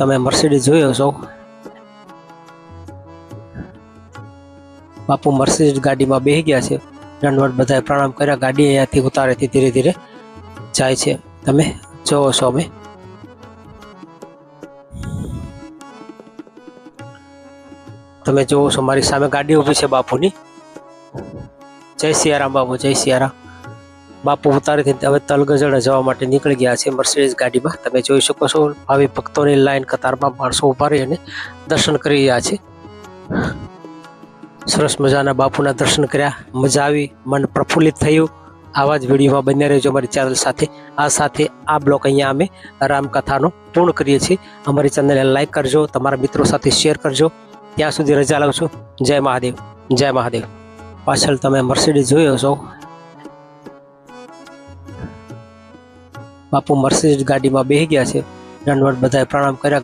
તમે મર્સિડીઝ જોયો છો બાપુ મર્સિડીઝ ગાડીમાં બેસી ગયા છે. દંડવટ બધાએ પ્રણામ કર્યા. ગાડી અહીંયાથી ઉતારેથી ધીરે ધીરે જાય છે. તમે જોવો છો અમે. તમે જોવો છો મારી સામે ગાડી ઊભી છે બાપુની. જય સિયારામ બાપુ, જય સિયારામ. બાપુ ઉતારીથી હવે તલગજડા જવા માટે નીકળી ગયા છે મર્સિડીઝ ગાડીમાં. તમે જોઈ શકો છો ભાવિ ભક્તોની લાઈન કતારમાં માણસો ઊભા રહી અને દર્શન કરી રહ્યા છે. સરસ મજાના બાપુના દર્શન કર્યા, મજા આવી, મન પ્રફુલ્લિત થયું. આવા જ વિડીયોમાં બન્યા રહેજો અમારી ચેનલ સાથે. આ સાથે આ બ્લોગ અહીંયા અમે રામકથાનો પૂર્ણ કરીએ છીએ. અમારી ચેનલને લાઈક કરજો, તમારા મિત્રો સાથે શેર કરજો. ત્યાં સુધી રજા લઉં છું જય મહાદેવ જય મહાદેવ. પાછળ તમે મર્સિડીઝ જોયો છો બાપુ મર્સિડીઝ ગાડીમાં બેસી ગયા છે. દંડવત બધાએ પ્રણામ કર્યા.